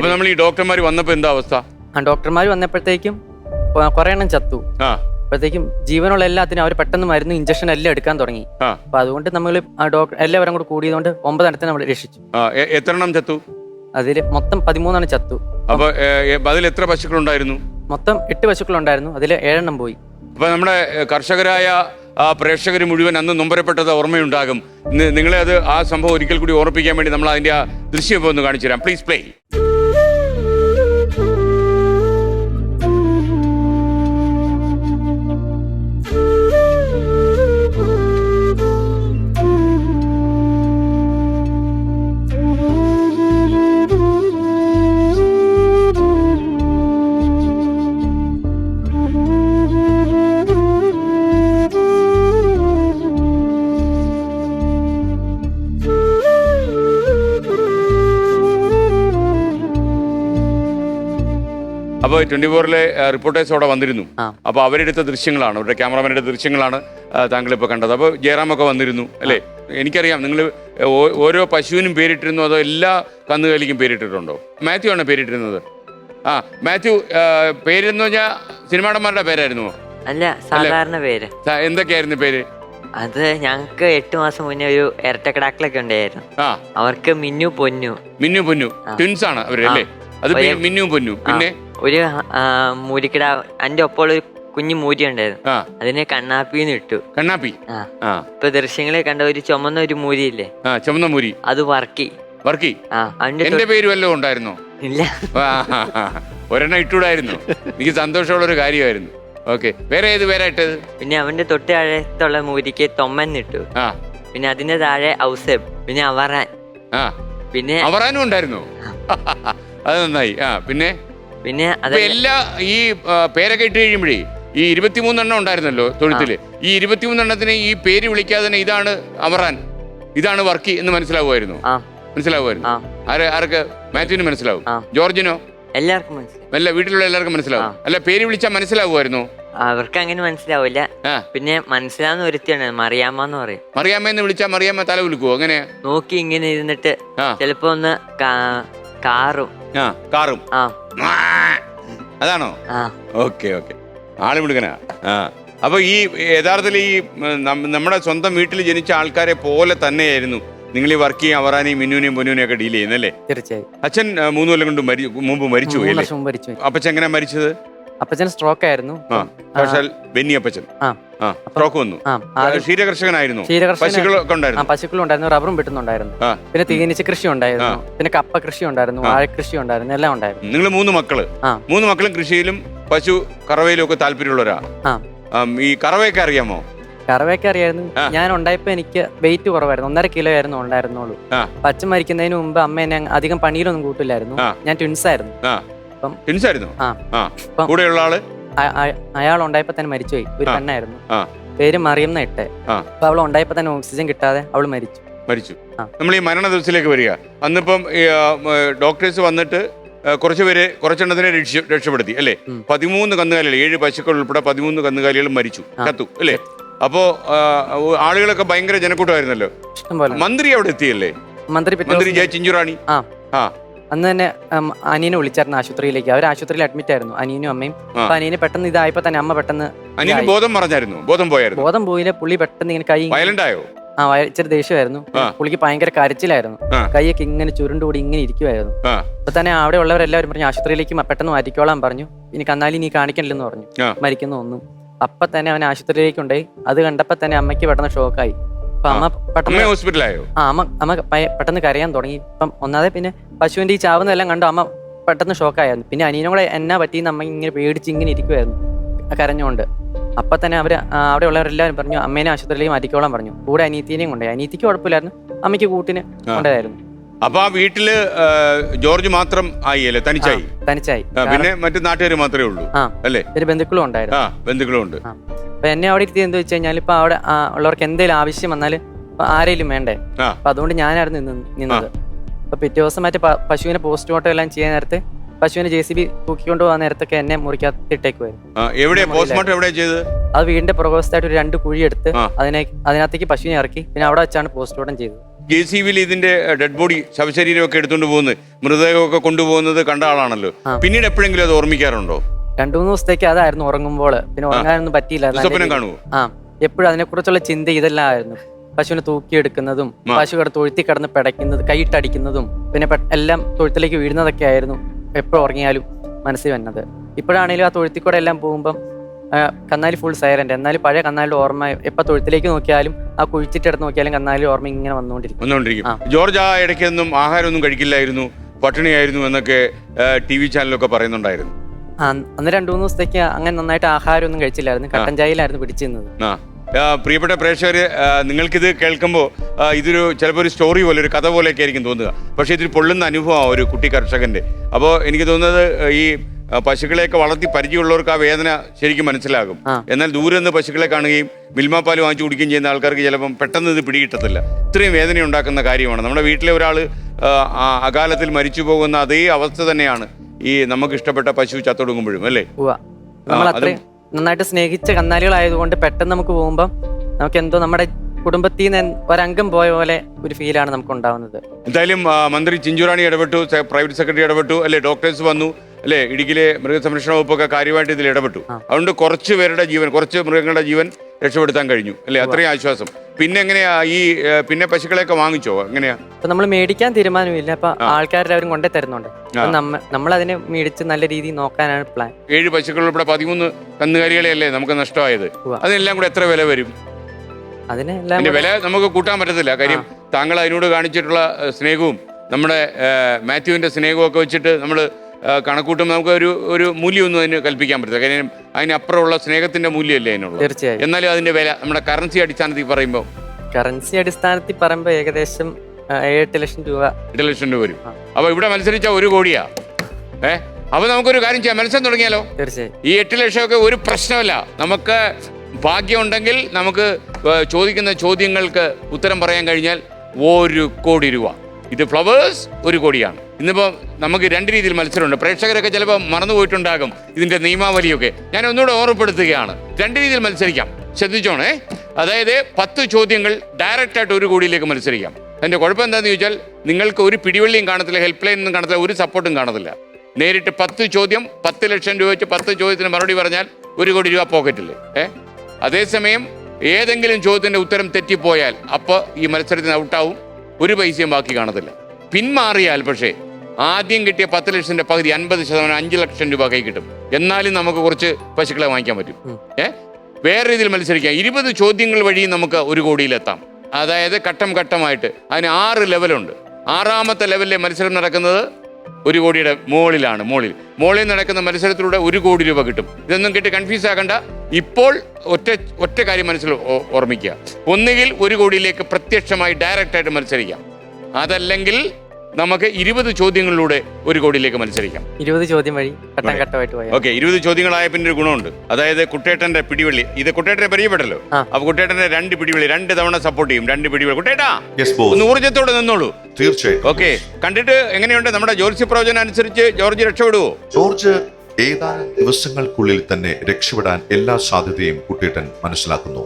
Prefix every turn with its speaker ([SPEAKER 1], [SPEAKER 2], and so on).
[SPEAKER 1] അപ്പൊ നമ്മൾ ഈ ഡോക്ടർമാർ വന്നപ്പോ എന്താ അവസ്ഥ?
[SPEAKER 2] ആ ഡോക്ടർമാർ വന്നപ്പോഴത്തേക്കും കുറെ എണ്ണം ചത്തു.
[SPEAKER 1] ആ.
[SPEAKER 2] അപ്പോഴത്തേക്കും ജീവനുള്ള എല്ലാത്തിനും അവർ പെട്ടെന്ന് മരുന്ന് ഇഞ്ചക്ഷൻ എല്ലാം എടുക്കാൻ തുടങ്ങി.
[SPEAKER 1] ആ.
[SPEAKER 2] അപ്പൊ അതുകൊണ്ട് നമ്മൾ ഡോക്ടർ എല്ലാവരും കൂടെ കൂടിയതുകൊണ്ട് ഒമ്പതെണ്ണത്തിന് നമ്മൾ രക്ഷിച്ചു.
[SPEAKER 1] ആ എ- എത്ര എണ്ണം ചത്തു?
[SPEAKER 2] അതിൽ മൊത്തം പതിമൂന്നെണ്ണം ചത്തു.
[SPEAKER 1] അപ്പൊ അതിൽ എത്ര പശുക്കളുണ്ടായിരുന്നു?
[SPEAKER 2] മൊത്തം എട്ട് പശുക്കളുണ്ടായിരുന്നു. അതിൽ ഏഴെണ്ണം പോയി.
[SPEAKER 1] അപ്പൊ നമ്മുടെ കർഷകരായ ആ പ്രേക്ഷകർ മുഴുവൻ അന്ന് നൊമ്പരപ്പെട്ടത് ഓർമ്മയുണ്ടാകും. നി- നിങ്ങളെ അത് ആ സംഭവം ഒരിക്കൽ കൂടി ഓർപ്പിക്കാൻ വേണ്ടി നമ്മൾ അതിന്റെ ആ ദൃശ്യം ഇപ്പൊ ഒന്ന് കാണിച്ചു തരാം. പ്ലീസ് പ്ലേ അപ്പോൾ ട്വന്റി ഫോറിലെ റിപ്പോർട്ടേഴ്സ് അവിടെ വന്നിരുന്നു. അപ്പോൾ അവരെടുത്ത ദൃശ്യങ്ങളാണ് അവരുടെ ക്യാമറമാന്റെ ദൃശ്യങ്ങളാണ് താങ്കൾ ഇപ്പോൾ കണ്ടത്. അപ്പോൾ ജയറാമൊക്കെ വന്നിരുന്നു അല്ലേ? എനിക്കറിയാം നിങ്ങൾ ഓരോ പശുവിനും പേരിട്ടിരുന്നു അതോ എല്ലാ കന്നുകാലിക്കും പേരിട്ടിട്ടുണ്ടോ? മാത്യു ആണ് പേരിട്ടിരുന്നത്. ആ മാത്യു പേരെന്ന് പറഞ്ഞാൽ സിനിമാടന്മാരുടെ പേരായിരുന്നു.
[SPEAKER 3] അല്ല സാധാരണ പേര്.
[SPEAKER 1] എന്തൊക്കെയായിരുന്നു പേര്?
[SPEAKER 3] അത് ഞങ്ങൾക്ക് എട്ട് മാസം മുന്നേ ഒരു ഇരട്ടക്കിടാക്കളൊക്കെ ഉണ്ടായിരുന്നു. അവർക്ക് മിന്നു പൊന്നു.
[SPEAKER 1] മിന്നു പൊന്നു. ട്വിൻസ് ആണ് അവർ അല്ലേ? അത് മിന്നും പൊന്നു. പിന്നെ?
[SPEAKER 3] ഒരു മൂരിക്കട എന്റെ ഒപ്പം ഒരു കുഞ്ഞു മൂരി ഉണ്ടായിരുന്നു. അതിനെ കണ്ണാപ്പിന്ന് ഇട്ടു.
[SPEAKER 1] കണ്ണാപ്പി?
[SPEAKER 3] ഇപ്പൊ ദൃശ്യങ്ങളെ കണ്ട ഒരു ചുമന്ന ഒരു മൂരി
[SPEAKER 1] ഇല്ലേ ചുമന്ന മൂരി.
[SPEAKER 3] അത് വർക്കി.
[SPEAKER 1] വർക്കി? എന്റെ പേര് വല്ലതും ഉണ്ടായിരുന്നോ?
[SPEAKER 3] ഇല്ല.
[SPEAKER 1] ഒരെണ്ണം ഇട്ടൂടായിരുന്നു. എനിക്ക് സന്തോഷമുള്ള ഒരു കാര്യമായിരുന്നു. ഓക്കെ. വേറെ ഏത് പേരാ ഇട്ടത്?
[SPEAKER 3] പിന്നെ അവന്റെ തൊട്ട് താഴത്തുള്ള മൂരിക്ക് തൊമ്മൻ ഇട്ടു. പിന്നെ അതിന്റെ താഴെ ഔസേബ് പിന്നെ അവറാൻ. പിന്നെ
[SPEAKER 1] അവറാനും ഉണ്ടായിരുന്നു? അത് നന്നായി. ആ പിന്നെ?
[SPEAKER 3] പിന്നെ
[SPEAKER 1] ഇപ്പൊ എല്ലാ ഈ ആ, പേരൊക്കെ ഇട്ട് കഴിയുമ്പോഴേ ഈ ഇരുപത്തിമൂന്നെണ്ണം ഉണ്ടായിരുന്നല്ലോ തൊഴുത്തിൽ. ഈ ഇരുപത്തിമൂന്നെണ്ണത്തിന് ഈ പേര് വിളിക്കാതെ തന്നെ ഇതാണ് അമറാൻ. ഇതാണ് വർക്കി എന്ന് മനസ്സിലാവുമായിരുന്നു.
[SPEAKER 3] ആ.
[SPEAKER 1] മനസ്സിലാവുമായിരുന്നു.
[SPEAKER 3] ആ.
[SPEAKER 1] ആര് ആർക്ക്? മാത്യുവിന് മനസ്സിലാവും.
[SPEAKER 3] ആ.
[SPEAKER 1] ജോർജിനോ?
[SPEAKER 3] എല്ലാവർക്കും
[SPEAKER 1] അല്ല വീട്ടിലുള്ള എല്ലാവർക്കും മനസ്സിലാവും. അല്ല പേര് വിളിച്ചാൽ മനസ്സിലാവുമായിരുന്നു?
[SPEAKER 3] അവർക്ക് അങ്ങനെ മനസ്സിലാവില്ല.
[SPEAKER 1] ആ.
[SPEAKER 3] പിന്നെ മനസ്സിലാവുന്ന ഒരുത്തിയാണ് മറിയാമ്മന്ന് പറയും.
[SPEAKER 1] മറിയാമ്മ എന്ന് വിളിച്ചാൽ മറിയാമ്മ തല വിളിക്കുവോ അങ്ങനെ?
[SPEAKER 3] നോക്കി ഇങ്ങനെ ഇരുന്നിട്ട്
[SPEAKER 1] ആ.
[SPEAKER 3] ചിലപ്പോ ഒന്ന് കാ- കാറും.
[SPEAKER 1] ആ കാറും.
[SPEAKER 3] ആ.
[SPEAKER 1] അതാണോ?
[SPEAKER 3] ആ.
[SPEAKER 1] Okay okay. ആൾ വിടുക്കനാ ആ. അപ്പൊ ഈ യഥാർത്ഥത്തിൽ ഈ നം- നമ്മുടെ സ്വന്തം വീട്ടിൽ ജനിച്ച ആൾക്കാരെ പോലെ തന്നെയായിരുന്നു നിങ്ങൾ ഈ വർക്ക് ചെയ്യാൻ അവറാനെയും മിന്നുവിനെയും പൊന്നുവിനെയും ഒക്കെ ഡീൽ ചെയ്യുന്നല്ലേ
[SPEAKER 2] തീർച്ചയായും.
[SPEAKER 1] അച്ഛൻ ആ, മൂന്ന് കൊല്ലം കൊണ്ട് മരി മുമ്പ് മരിച്ചു പോയി
[SPEAKER 2] മൂന്ന്
[SPEAKER 1] അല്ലേ?
[SPEAKER 2] വർഷം മുമ്പ് മരിച്ചു പോയി.
[SPEAKER 1] അപ്പച്ചൻ എങ്ങനെ മരിച്ചത്?
[SPEAKER 2] അപ്പച്ചൻ സ്ട്രോക്ക് ആയിരുന്നു.
[SPEAKER 1] ആ സ്ട്രോക്ക് വന്നു. ക്ഷീരകർഷകനായിരുന്നു.
[SPEAKER 2] പശുക്കളും ഉണ്ടായിരുന്നു റബ്ബറും വെട്ടുന്നുണ്ടായിരുന്നു. പിന്നെ തീനിച്ച കൃഷി ഉണ്ടായിരുന്നു. പിന്നെ കപ്പ കൃഷി ഉണ്ടായിരുന്നു
[SPEAKER 1] വാഴ
[SPEAKER 2] കൃഷി ഉണ്ടായിരുന്നു എല്ലാം ഉണ്ടായിരുന്നു.
[SPEAKER 1] നിങ്ങൾ മൂന്ന്
[SPEAKER 2] മക്കൾ.
[SPEAKER 1] മൂന്ന് മക്കളും കൃഷിയിലും പശു കറവയിലും ഒക്കെ താല്പര്യമുള്ളവരാ? ഈ കറവയൊക്കെ അറിയാമോ?
[SPEAKER 2] കറവയൊക്കെ അറിയായിരുന്നു. ഞാൻ ഉണ്ടായപ്പോ എനിക്ക് വെയിറ്റ് കുറവായിരുന്നു. ഒന്നര കിലോ ആയിരുന്നു ഉണ്ടായിരുന്നുള്ളൂ. പച്ച അച്ഛൻ മരിക്കുന്നതിന് മുമ്പ് അമ്മ എന്നെ അധികം പണിയിലൊന്നും കൂട്ടില്ലായിരുന്നു. ഞാൻ ട്വിൻസ് ആയിരുന്നു.
[SPEAKER 1] ട്വിൻസ് ആയിരുന്നു
[SPEAKER 2] ആ.
[SPEAKER 1] കൂടെയുള്ള
[SPEAKER 2] ആൾ? അയാൾ ഉണ്ടായപ്പോ തന്നെ മരിച്ചുപോയി. ഒരു. പെണ്ണായിരുന്നു. പേര് മറിയം ഇട്ടെ. അപ്പൊ അവൾ ഉണ്ടായപ്പോ തന്നെ ഓക്സിജൻ കിട്ടാതെ അവൾ മരിച്ചു.
[SPEAKER 1] മരിച്ചു. നമ്മൾ ഈ മരണ ദിവസത്തിലേക്ക് വരിക. അന്നിപ്പം ഡോക്ടേഴ്സ് വന്നിട്ട് കുറച്ചുപേരെ കുറച്ച് പേര് കുറച്ചെണ്ണത്തിനെ രക്ഷ- രക്ഷപ്പെടുത്തി അല്ലേ. പതിമൂന്ന് കന്നുകാലികൾ ഏഴ് പശുക്കൾ ഉൾപ്പെടെ പതിമൂന്ന് കന്നുകാലികൾ മരിച്ചു. കത്തു അല്ലേ? അപ്പോ ആളുകളൊക്കെ ഭയങ്കര ജനക്കൂട്ടമായിരുന്നല്ലോ. മന്ത്രി അവിടെ എത്തിയല്ലേ?
[SPEAKER 2] മന്ത്രി
[SPEAKER 1] മന്ത്രി ജയ ചിഞ്ചുറാണി?
[SPEAKER 2] ആ.
[SPEAKER 1] ആ.
[SPEAKER 2] അന്ന് തന്നെ ഉം, അനിയനെ വിളിച്ചായിരുന്നു ആശുപത്രിയിലേക്ക്. അവർ ആശുപത്രിയിൽ അഡ്മിറ്റ് ആയിരുന്നു അനിയനും അമ്മയും. അപ്പൊ അനിയന് പെട്ടെന്ന് ഇതായപ്പോ തന്നെ അമ്മ പെട്ടെന്ന്
[SPEAKER 1] അനിയന്
[SPEAKER 2] ഇതായി.
[SPEAKER 1] ബോധം ബോധം പോയായിരുന്നു.
[SPEAKER 2] ബോധം പോയില്ല പുള്ളി പെട്ടെന്ന് ഇങ്ങനെ കൈ
[SPEAKER 1] വയലന്റ് ആയോ?
[SPEAKER 2] ആ വയ- ഇച്ചിരി ദേഷ്യമായിരുന്നു.
[SPEAKER 1] ആ.
[SPEAKER 2] പുള്ളിക്ക് ഭയങ്കര കരച്ചിലായിരുന്നു.
[SPEAKER 1] ആ.
[SPEAKER 2] കൈയൊക്കെ ഇങ്ങനെ ചുരുണ്ടുകൂടി ഇങ്ങനെ ഇരിക്കുമായിരുന്നു
[SPEAKER 1] ആ.
[SPEAKER 2] അപ്പൊ തന്നെ അവിടെ ഉള്ളവരെല്ലാവരും പറഞ്ഞു ആശുപത്രിയിലേക്ക് മ- പെട്ടെന്ന് മാറ്റിക്കോളാൻ പറഞ്ഞു. ഇനി കന്നാലി നീ കാണിക്കണില്ലെന്ന് പറഞ്ഞു.
[SPEAKER 1] ആ.
[SPEAKER 2] മരിക്കുന്ന ഒന്നും. അപ്പൊ തന്നെ അവൻ ആശുപത്രിയിലേക്ക് ഉണ്ടായി അത് കണ്ടപ്പോ തന്നെ അമ്മയ്ക്ക് പെട്ടെന്ന് ഷോക്കായി പെട്ടെന്ന്
[SPEAKER 1] ഹോസ്പിറ്റലായോ?
[SPEAKER 2] ആ അമ്മ അമ്മ പെട്ടെന്ന് കരയാൻ തുടങ്ങി. ഇപ്പം ഒന്നാതെ പിന്നെ പശുവിന്റെ ഈ ചാവുന്നതെല്ലാം കണ്ടു അമ്മ പെട്ടെന്ന് ഷോക്കായിരുന്നു. പിന്നെ അനിയനും കൂടെ എന്നാ പറ്റിയെന്ന് അമ്മ ഇങ്ങനെ പേടിച്ച് ഇങ്ങനെ ഇരിക്കുമായിരുന്നു കരഞ്ഞുകൊണ്ട്. അപ്പൊ തന്നെ അവർ അവിടെ ഉള്ളവരെല്ലാവരും പറഞ്ഞു അമ്മേനെ ആശുപത്രിയിലേക്ക് മാറ്റിക്കോളാൻ പറഞ്ഞു. കൂടെ അനീത്തിനെയും കൊണ്ടുപോയി. അനീത്തിക്ക് കുഴപ്പമില്ലായിരുന്നു അമ്മയ്ക്ക് കൂട്ടിന് കൊണ്ടുപോയായിരുന്നു.
[SPEAKER 1] അപ്പൊ ആ വീട്ടിൽ ജോർജ് മാത്രം ആയില്ലേ? തനിച്ചായി?
[SPEAKER 2] തനിച്ചായി.
[SPEAKER 1] പിന്നെ മറ്റു നാട്ടുകാർ മാത്രമേ ഉള്ളൂ അല്ലേ?
[SPEAKER 2] ഒരു ബന്ധുക്കളും ഉണ്ടായിരുന്നു.
[SPEAKER 1] ആ ബന്ധുക്കളും ഉണ്ട്
[SPEAKER 2] അപ്പൊ എന്നെ അവിടെ ഇരുത്തി എന്ത് വെച്ച് കഴിഞ്ഞാൽ ഇപ്പൊ അവിടെ ഉള്ളവർക്ക് എന്തെങ്കിലും ആവശ്യം വന്നാൽ ആരെങ്കിലും വേണ്ടേ? അപ്പൊ അതുകൊണ്ട് ഞാനായിരുന്നു നിന്ന് നിന്നത്. അപ്പൊ പിറ്റേ ദിവസം മറ്റേ പശുവിനെ പോസ്റ്റ്മോർട്ടം എല്ലാം ചെയ്യാൻ നേരത്തെ പശുവിനെ ജെ സി ബി തൂക്കിക്കൊണ്ട് പോകാൻ നേരത്തൊക്കെ എന്നെ മുറിക്കകത്തിട്ടേക്കുമായിരുന്നു അത് വീടിന്റെ പുറകുവശത്തായിട്ട് ഒരു രണ്ട് കുഴി എടുത്ത് അതിനെ അതിനകത്തേക്ക് പശുവിനെ ഇറക്കി പിന്നെ അവിടെ വെച്ചാണ് പോസ്റ്റ്മോർട്ടം ചെയ്തത്.
[SPEAKER 1] ജെ സി ബിയിൽ ഇതിന്റെ ഡെഡ് ബോഡി ശവശരീരമൊക്കെ എടുത്തുകൊണ്ട് പോകുന്നത് മൃതദേഹമൊക്കെ കൊണ്ടുപോകുന്നത് കണ്ട ആളാണല്ലോ. പിന്നീട് എപ്പോഴെങ്കിലും അത് ഓർമ്മിക്കാറുണ്ടോ?
[SPEAKER 2] രണ്ടു മൂന്ന് ദിവസത്തേക്ക് അതായിരുന്നു ഉറങ്ങുമ്പോൾ. പിന്നെ ഉറങ്ങാനൊന്നും പറ്റിയില്ല. ആ. എപ്പോഴും അതിനെക്കുറിച്ചുള്ള ചിന്ത ഇതെല്ലാം ആയിരുന്നു. പശുവിനെ തൂക്കിയെടുക്കുന്നതും. പശു കിടന്ന് തൊഴുത്തി കിടന്ന് പിടയ്ക്കുന്നത് കൈയിട്ടടിക്കുന്നതും പിന്നെ എല്ലാം തൊഴുത്തിലേക്ക് വീഴുന്നതൊക്കെ ആയിരുന്നു എപ്പോഴും ഉറങ്ങിയാലും മനസ്സിൽ വന്നത്. ഇപ്പോഴാണെങ്കിലും ആ തൊഴുത്തിക്കൂടെ എല്ലാം പോകുമ്പം കന്നാലി ഫുൾ സൈലന്റ് എന്നാലും പഴയ കന്നാലിന്റെ ഓർമ്മ എപ്പോൾ തൊഴുത്തിലേക്ക് നോക്കിയാലും ആ കുഴിച്ചിട്ടെടുത്ത് നോക്കിയാലും കന്നാലി ഓർമ്മ ഇങ്ങനെ വന്നുകൊണ്ടിരിക്കും.
[SPEAKER 1] വന്നുകൊണ്ടിരിക്കും.
[SPEAKER 2] ആ.
[SPEAKER 1] ജോർജ് ആ ഇടയ്ക്കൊന്നും ആഹാരമൊന്നും കഴിക്കില്ലായിരുന്നു. പട്ടിണിയായിരുന്നു എന്നൊക്കെ ടി വി ചാനലൊക്കെ പറയുന്നുണ്ടായിരുന്നു.
[SPEAKER 2] അന്ന് രണ്ടു മൂന്ന് ദിവസത്തേക്ക് അങ്ങനെ നന്നായിട്ട് ആഹാരമൊന്നും കഴിച്ചില്ലായിരുന്നു. കട്ടൻ ചായയിലായിരുന്നു പിടിച്ചിരുന്നത്.
[SPEAKER 1] പ്രിയപ്പെട്ട പ്രേക്ഷകർ നിങ്ങൾക്കിത് കേൾക്കുമ്പോൾ ഇതൊരു ചിലപ്പോൾ ഒരു സ്റ്റോറി പോലെ ഒരു കഥ പോലെയൊക്കെ ആയിരിക്കും തോന്നുക. പക്ഷേ ഇതിൽ പൊള്ളുന്ന അനുഭവമാണ് ഒരു കുട്ടി കർഷകന്റെ അപ്പോൾ എനിക്ക് തോന്നുന്നത് ഈ പശുക്കളെയൊക്കെ വളർത്തി പരിചയമുള്ളവർക്ക് ആ വേദന ശരിക്കും മനസ്സിലാകും. എന്നാൽ ദൂരെ നിന്ന് പശുക്കളെ കാണുകയും മിൽമാപ്പാൽ വാങ്ങിച്ചു കുടിക്കുകയും ചെയ്യുന്ന ആൾക്കാർക്ക് ചിലപ്പം പെട്ടെന്ന് ഇത് പിടികിട്ടത്തില്ല. ഇത്രയും വേദന ഉണ്ടാക്കുന്ന കാര്യമാണ്. നമ്മുടെ വീട്ടിലെ ഒരാൾ അകാലത്തിൽ മരിച്ചു പോകുന്ന അതേ അവസ്ഥ തന്നെയാണ് ഈ നമുക്ക് ഇഷ്ടപ്പെട്ട പശു ചത്തൊടുങ്ങുമ്പോഴും അല്ലേ?
[SPEAKER 2] നന്നായിട്ട് സ്നേഹിച്ച കന്നാലികളായതുകൊണ്ട് പെട്ടെന്ന് നമുക്ക് പോകുമ്പോൾ നമുക്ക് എന്തോ നമ്മുടെ കുടുംബത്തിൽ നിന്ന് ഒരംഗം പോയ പോലെ ഒരു ഫീലാണ് നമുക്ക് ഉണ്ടാവുന്നത്
[SPEAKER 1] എന്തായാലും മന്ത്രി ചിഞ്ചുറാണി ഇടപെട്ടു പ്രൈവറ്റ് സെക്രട്ടറി ഇടപെട്ടു അല്ലെ? ഡോക്ടേഴ്സ് വന്നു. അല്ലെ? ഇടുക്കിയിലെ മൃഗസംരക്ഷണ വകുപ്പൊക്കെ കാര്യമായിട്ട് ഇതിൽ ഇടപെട്ടു. അതുകൊണ്ട് കുറച്ച് പേരുടെ ജീവൻ കുറച്ച് മൃഗങ്ങളുടെ ജീവൻ രക്ഷപ്പെടുത്താൻ കഴിഞ്ഞു. അല്ലെ? അത്രയും ആശ്വാസം. പിന്നെ എങ്ങനെയാ? ഈ പിന്നെ പശുക്കളെയൊക്കെ വാങ്ങിച്ചോ? എങ്ങനെയാ?
[SPEAKER 2] നമ്മൾ മേടിക്കാൻ തീരുമാനമില്ല. അപ്പൊ ആൾക്കാരെല്ലാവരും കൊണ്ടേ തരുന്നുണ്ട്. നമ്മൾ അതിനെ മേടിച്ച് നല്ല രീതിയിൽ നോക്കാനാണ് പ്ലാൻ
[SPEAKER 1] ഏഴ് പശുക്കൾ ഉൾപ്പെടെ പതിമൂന്ന് കന്നുകാലികളെയല്ലേ നമുക്ക് നഷ്ടമായത്. അതിനെല്ലാം കൂടെ എത്ര വില വരും?
[SPEAKER 2] അതിനെല്ലാം
[SPEAKER 1] വില നമുക്ക് കൂട്ടാൻ പറ്റത്തില്ല. കാര്യം താങ്കൾ അതിനോട് കാണിച്ചിട്ടുള്ള സ്നേഹവും നമ്മുടെ മാത്യുവിന്റെ സ്നേഹവും ഒക്കെ വെച്ചിട്ട് നമ്മൾ കണക്കൂട്ടുമ്പോൾ നമുക്ക് ഒരു ഒരു മൂല്യമൊന്നും അതിന് കൽപ്പിക്കാൻ പറ്റില്ല കാര്യം അതിനപ്പുറമുള്ള സ്നേഹത്തിന്റെ മൂല്യമല്ലേ അതിനുള്ളത്
[SPEAKER 2] തീർച്ചയായും.
[SPEAKER 1] എന്നാലും അതിന്റെ വില നമ്മുടെ കറൻസി അടിസ്ഥാനത്തിൽ പറയുമ്പോൾ
[SPEAKER 2] കറൻസി അടിസ്ഥാനത്തിൽ പറയുമ്പോൾ ഏകദേശം എട്ട് ലക്ഷം രൂപ.
[SPEAKER 1] എട്ട് ലക്ഷം രൂപ വരും. അപ്പൊ ഇവിടെ മത്സരിച്ച ഒരു കോടിയാ. ഏ? അപ്പൊ നമുക്കൊരു കാര്യം ചെയ്യാം. മത്സരം തുടങ്ങിയാലോ?
[SPEAKER 2] തീർച്ചയായും.
[SPEAKER 1] ഈ എട്ട് ലക്ഷമൊക്കെ ഒരു പ്രശ്നമല്ല. നമുക്ക് ഭാഗ്യമുണ്ടെങ്കിൽ നമുക്ക് ചോദിക്കുന്ന ചോദ്യങ്ങൾക്ക് ഉത്തരം പറയാൻ കഴിഞ്ഞാൽ ഒരു കോടി രൂപ. ഇത് ഫ്ലവേഴ്സ് ഒരു കോടിയാണ്. ഇന്നിപ്പോൾ നമുക്ക് രണ്ട് രീതിയിൽ മത്സരമുണ്ട്. പ്രേക്ഷകരൊക്കെ ചിലപ്പോൾ മറന്നുപോയിട്ടുണ്ടാകും ഇതിന്റെ നിയമാവലിയൊക്കെ. ഞാൻ ഒന്നുകൂടെ ഓർമ്മപ്പെടുത്തുകയാണ്. രണ്ട് രീതിയിൽ മത്സരിക്കാം. ശ്രദ്ധിച്ചോണേ. അതായത് പത്ത് ചോദ്യങ്ങൾ ഡയറക്റ്റായിട്ട് ഒരു കോടിയിലേക്ക് മത്സരിക്കാം. അതിന്റെ കുഴപ്പം എന്താണെന്ന് ചോദിച്ചാൽ നിങ്ങൾക്ക് ഒരു പിടിവള്ളിയും കാണത്തില്ല ഹെൽപ്പ് ലൈനൊന്നും കാണത്തില്ല ഒരു സപ്പോർട്ടും കാണത്തില്ല. നേരിട്ട് പത്ത് ചോദ്യം പത്ത് ലക്ഷം രൂപ വെച്ച് പത്ത് ചോദ്യത്തിന് മറുപടി പറഞ്ഞാൽ ഒരു കോടി രൂപ പോക്കറ്റിൽ ഏ? അതേസമയം ഏതെങ്കിലും ചോദ്യത്തിന്റെ ഉത്തരം തെറ്റിപ്പോയാൽ അപ്പോൾ ഈ മത്സരത്തിന് ഔട്ടാവും ഒരു പൈസയും ബാക്കി കാണത്തില്ല. പിന്മാറിയാൽ പക്ഷേ ആദ്യം കിട്ടിയ പത്ത് ലക്ഷത്തിന്റെ പകുതി അൻപത് ശതമാനം അഞ്ച് ലക്ഷം രൂപ കൈ കിട്ടും. എന്നാലും നമുക്ക് കുറച്ച് പശുക്കളെ വാങ്ങിക്കാൻ പറ്റും. ഏഹ് വേറെ രീതിയിൽ മത്സരിക്കാം. ഇരുപത് ചോദ്യങ്ങൾ വഴി നമുക്ക് ഒരു കോടിയിലെത്താം. അതായത് ഘട്ടം ഘട്ടമായിട്ട്. അതിന് ആറ് ലെവലുണ്ട്. ആറാമത്തെ ലെവലിലെ മത്സരം നടക്കുന്നത് ഒരു കോടിയുടെ മുകളിലാണ് മുകളിൽ. മുകളിൽ നടക്കുന്ന മത്സരത്തിലൂടെ ഒരു കോടി രൂപ കിട്ടും. ഇതൊന്നും കിട്ടി കൺഫ്യൂസ് ആകണ്ട ഇപ്പോൾ ഒറ്റ ഒറ്റ കാര്യം മനസ്സിൽ ഓർമ്മിക്കുക. ഒന്നുകിൽ ഒരു കോടിയിലേക്ക് പ്രത്യക്ഷമായി ഡയറക്റ്റായിട്ട് മത്സരിക്കാം. അതല്ലെങ്കിൽ നമുക്ക് ഇരുപത് ചോദ്യങ്ങളിലൂടെ ഒരു കോടിയിലേക്ക് മത്സരിക്കാം.
[SPEAKER 2] ഇരുപത് ചോദ്യം വഴി ഘട്ടം ഘട്ടമായിട്ട് പോയാൽ
[SPEAKER 1] ഓക്കെ ഇരുപത് ചോദ്യങ്ങളായ പിന്നെ ഒരു ഗുണമുണ്ട്. അതായത് കുട്ടേട്ടന്റെ പിടിവള്ളി ഇത് കുട്ടേട്ടനെ പരിചയപ്പെട്ടല്ലോ. അപ്പൊ കുട്ടേട്ടന്റെ രണ്ട് പിടിവള്ളി രണ്ട് തവണ സപ്പോർട്ട് ചെയ്യും രണ്ട് പിടിവള്ളി. കുട്ടേട്ടാ ഒന്ന് ഊർജത്തോടെ നിന്നോളൂ.
[SPEAKER 4] തീർച്ചയായും.
[SPEAKER 1] ഓക്കെ കണ്ടിട്ട് എങ്ങനെയുണ്ട്? നമ്മുടെ ജോർജ് പ്രവചനം അനുസരിച്ച് ജോർജ് രക്ഷപ്പെടുവോ?
[SPEAKER 4] ജോർജ് ഏതാനും ദിവസങ്ങൾക്കുള്ളിൽ തന്നെ രക്ഷപ്പെടാൻ എല്ലാ സാധ്യതയും കുട്ടേട്ടൻ മനസ്സിലാക്കുന്നു.